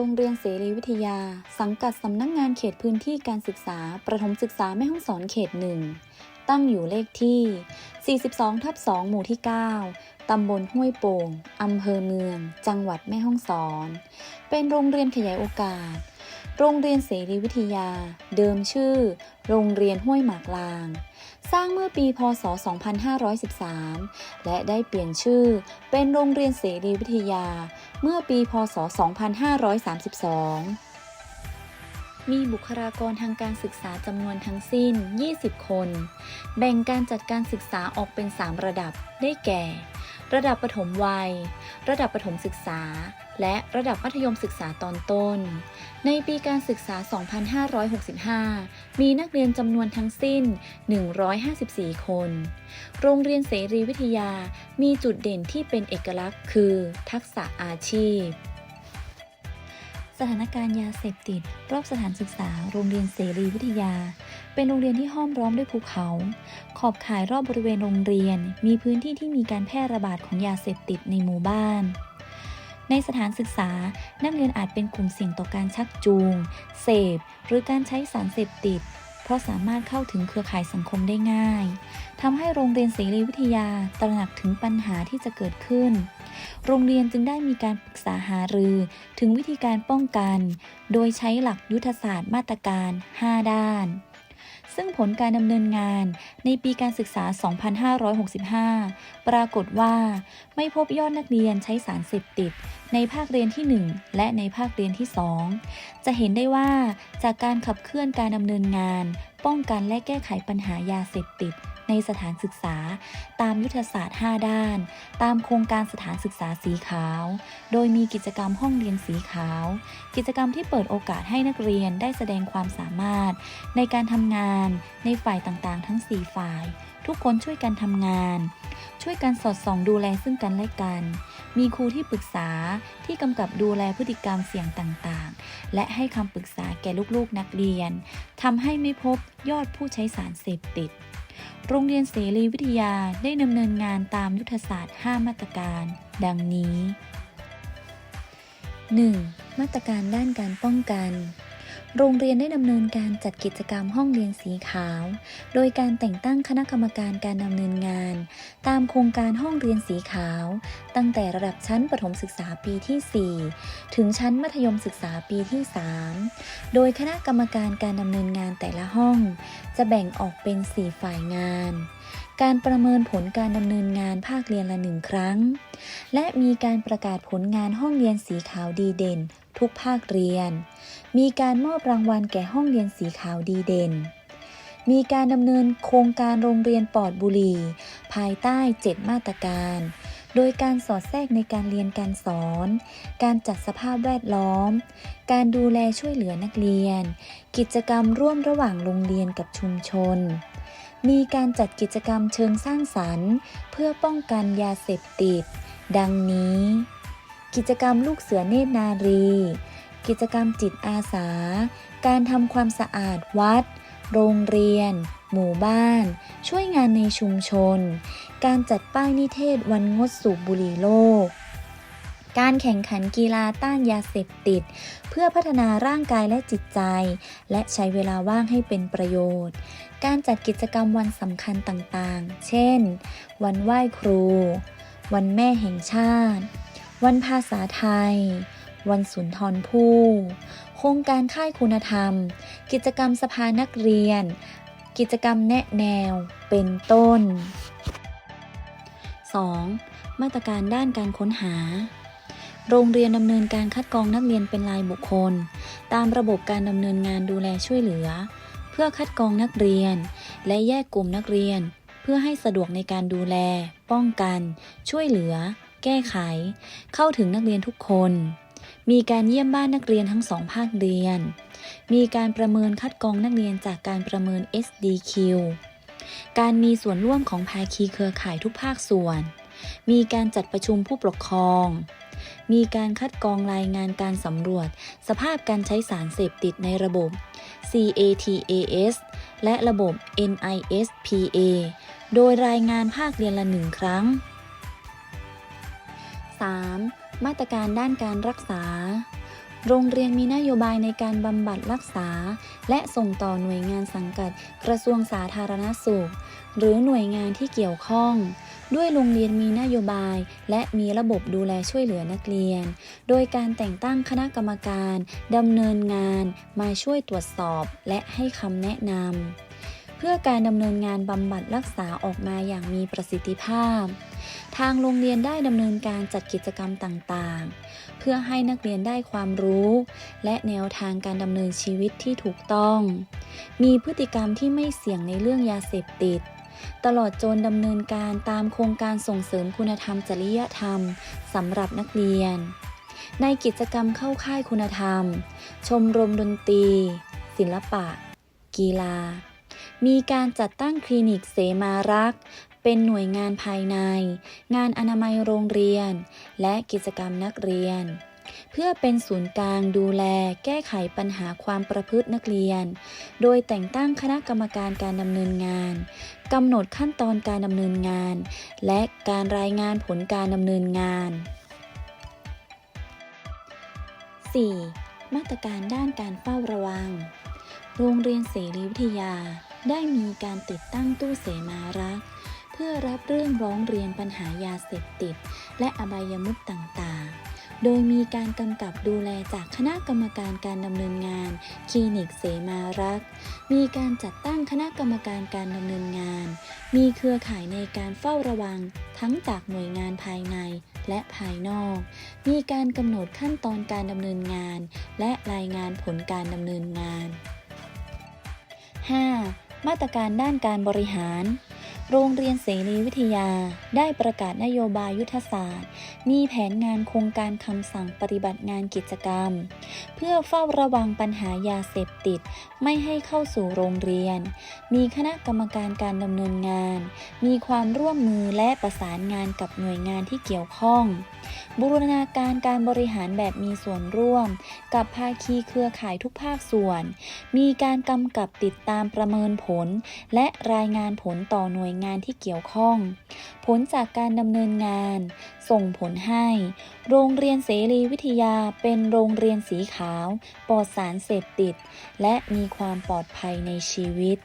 รงเรียนเสรีวิทยา สังกัดสำนักงงานเขตพื้นที่การศึกษา ประถมศึกษาแม่ฮ่องสอนเขตหนึ่ง ตั้งอยู่เลขที่ 42 ทับ 2 หมู่ที่ 9 ตำบลห้วยโป่ง อำเภอเมือง จังหวัดแม่ฮ่องสอน เป็นโรงเรียนขยายโอกาส โรงเรียนเสรีวิทยา เดิมชื่อ โรงเรียนห้วยหมากลาง สร้างเมื่อปีพศ 2513 และได้เปลี่ยนชื่อเป็นโรงเรียนเสรีวิทยา เมื่อปีพศ 2532มีบุคลากรทางการศึกษาจำนวนทั้งสิ้น 20 คน แบ่งการจัดการศึกษาออกเป็น 3 ระดับ ได้แก่ ระดับประถมวัย ระดับประถมศึกษา และระดับมัธยมศึกษาตอนต้น ในปีการศึกษา 2565 มีนักเรียนจำนวนทั้งสิ้น 154 คน โรงเรียนเสรีวิทยามีจุดเด่นที่เป็นเอกลักษณ์คือ ทักษะอาชีพ สถานการณ์ยาเสพติด รอบสถานศึกษา โรงเรียนเสรีวิทยา เป็นโรงเรียนที่ห้อมล้อมด้วยภูเขา ขอบข่ายรอบบริเวณโรงเรียน มีพื้นที่ที่มีการแพร่ระบาดของยาเสพติดในหมู่บ้าน ในสถานศึกษา นักเรียนอาจเป็นกลุ่มเสี่ยงต่อการชักจูง เสพ หรือการใช้สารเสพติด ราะสามารถเข้าถึงเครือข่ายสังคมได้ง่ายทำให้โรงเรียนเสรีวิทยาตระหนักถึงปัญหาที่จะเกิดขึ้น โรงเรียนจึงได้มีการปรึกษาหารือถึงวิธีการป้องกัน โดยใช้หลักยุทธศาสตร์มาตรการ 5 ด้าน ซึ่งผลการดำเนินงานในปีการศึกษา 2565 ปรากฏว่า ไม่พบยอดนักเรียนใช้สารเสพติด ในภาคเรียนที่ 1 และในภาคเรียนที่ 2 จะเห็นได้ว่าจากการขับเคลื่อนการดำเนินงาน ป้องกันและแก้ไขปัญหายาเสพติด ในสถานศึกษา ตามยุทธศาสตร์ 5 ด้าน ตามโครงการสถานศึกษาสีขาว โดยมีกิจกรรมห้องเรียนสีขาว กิจกรรมที่เปิดโอกาสให้นักเรียนได้แสดงความสามารถ ในการทำงาน ในฝ่ายต่างๆ ทั้ง 4 ฝ่าย ทุกคนช่วยกันทำงาน ช่วยกันสอดส่องดูแลซึ่งกันและกัน มีครูที่ปรึกษาที่กำกับดูแลพฤติกรรมเสี่ยงต่างๆ และให้คำปรึกษาแก่ลูกๆนักเรียนทำให้ไม่พบยอดผู้ใช้สารเสพติด โรงเรียนเสรีวิทยาได้ดำเนินงานตามยุทธศาสตร์ 5 มาตรการ ดังนี้ 1. มาตรการด้านการป้องกัน โรงเรียนได้ดำเนินการจัดกิจกรรมห้องเรียนสีขาว โดยการแต่งตั้งคณะกรรมการการดำเนินงาน ตามโครงการห้องเรียนสีขาว ตั้งแต่ระดับชั้นประถมศึกษาปีที่ 4 ถึงชั้นมัธยมศึกษาปีที่ 3 โดยคณะกรรมการการดำเนินงานแต่ละห้อง จะแบ่งออกเป็น 4 ฝ่ายงาน การประเมินผลการดำเนินงานภาคเรียนละหนึ่งครั้ง และมีการประกาศผลงานห้องเรียนสีขาวดีเด่น ทุกภาคเรียน มีการมอบรางวัลแก่ห้องเรียนสีขาวดีเด่น มีการดำเนินโครงการโรงเรียนปลอดบุหรี่ภายใต้ 7 มาตรการ โดยการสอดแทรกในการเรียนการสอน การจัดสภาพแวดล้อม การดูแลช่วยเหลือนักเรียน กิจกรรมร่วมระหว่างโรงเรียนกับชุมชนมีการจัดกิจกรรมเชิงสร้างสรรค์ เพื่อป้องกันยาเสพติด ดังนี้ กิจกรรมลูกเสือเนตรนารี กิจกรรมจิตอาสา การทำความสะอาดวัด โรงเรียน หมู่บ้าน ช่วยงานในชุมชน การจัดป้ายนิเทศวันงดสูบบุหรี่โลก การแข่งขันกีฬาต้านยาเสพติด เพื่อพัฒนาร่างกายและจิตใจ และใช้เวลาว่างให้เป็นประโยชน์ การจัดกิจกรรมวันสำคัญต่างๆ เช่น วันไหว้ครู วันแม่แห่งชาติ วันภาษาไทย วันสุนทรภู่โครงการค่ายคุณธรรม กิจกรรมสภานักเรียน กิจกรรมแนะแนว เป็นต้น 2. มาตรการด้านการค้นหา โรงเรียนดำเนินการคัดกรองนักเรียนเป็นรายบุคคล ตามระบบการดำเนินงานดูแลช่วยเหลือ เพื่อคัดกรองนักเรียน และแยกกลุ่มนักเรียน เพื่อให้สะดวกในการดูแล ป้องกัน ช่วยเหลือ แก้ไข เข้าถึงนักเรียนทุกคน มีการเยี่ยมบ้านนักเรียนทั้งสองภาคเรียน มีการประเมินคัดกรองนักเรียนจากการประเมิน SDQ การมีส่วนร่วมของภาคีเครือข่ายทุกภาคส่วน มีการจัดประชุมผู้ปกครอง มีการคัดกรองรายงานการสำรวจ สภาพการใช้สารเสพติดในระบบ CATAS และระบบ NISPA โดยรายงานภาคเรียนละหนึ่งครั้ง 3. มาตรการด้านการรักษา โรงเรียนมีนโยบายในการบำบัดรักษา และส่งต่อหน่วยงานสังกัดกระทรวงสาธารณสุข หรือหน่วยงานที่เกี่ยวข้อง ด้วยโรงเรียนมีนโยบาย และมีระบบดูแลช่วยเหลือนักเรียน โดยการแต่งตั้งคณะกรรมการดำเนินงานมาช่วยตรวจสอบและให้คำแนะนำเพื่อการดำเนินงานบำบัดรักษาออกมาอย่างมีประสิทธิภาพ ทางโรงเรียนได้ดำเนินการจัดกิจกรรมต่างๆ เพื่อให้นักเรียนได้ความรู้ และแนวทางการดำเนินชีวิตที่ถูกต้อง มีพฤติกรรมที่ไม่เสี่ยงในเรื่องยาเสพติด ตลอดจนดำเนินการตามโครงการส่งเสริมคุณธรรมจริยธรรมสำหรับนักเรียน ในกิจกรรมเข้าค่ายคุณธรรม ชมรมดนตรี ศิลปะ กีฬามีการจัดตั้งคลินิกเสมารักษ์ เป็นหน่วยงานภายใน งานอนามัยโรงเรียน และกิจกรรมนักเรียน เพื่อเป็นศูนย์กลางดูแลแก้ไขปัญหาความประพฤตินักเรียน โดยแต่งตั้งคณะกรรมการการดำเนินงานกำหนดขั้นตอนการดำเนินงาน และการรายงานผลการดำเนินงาน 4. มาตรการด้านการเฝ้าระวัง โรงเรียนเสรีวิทยาได้มีการติดตั้งตู้เสมารักษ์ พื่อรับเรื่องร้องเรียนปัญหายาเสพติด และอบายมุขต่างๆ โดยมีการกำกับดูแลจากคณะกรรมการการดำเนินงาน คลินิกเสมารัก มีการจัดตั้งคณะกรรมการการดำเนินงาน มีเครือข่ายในการเฝ้าระวัง ทั้งจากหน่วยงานภายในและภายนอก มีการกำหนดขั้นตอนการดำเนินงาน และรายงานผลการดำเนินงาน 5. มาตรการด้านการบริหาร โรงเรียนเสรีวิทยา ได้ประกาศนโยบายยุทธศาสตร์ มีแผนงานโครงการคำสั่งปฏิบัติงานกิจกรรม เพื่อเฝ้าระวังปัญหายาเสพติด ไม่ให้เข้าสู่โรงเรียน มีคณะกรรมการการดำเนินงาน มีความร่วมมือและประสานงานกับหน่วยงานที่เกี่ยวข้อง บูรณาการการบริหารแบบมีส่วนร่วม กับภาคีเครือข่ายทุกภาคส่วน มีการกำกับติดตามประเมินผล และรายงานผลต่อหน่วยงานที่เกี่ยวข้อง ผลจากการดำเนินงาน ส่งผลให้ โรงเรียนเสรีวิทยาเป็นโรงเรียนสีขาว ปลอดสารเสพติด และมีความปลอดภัยในชีวิต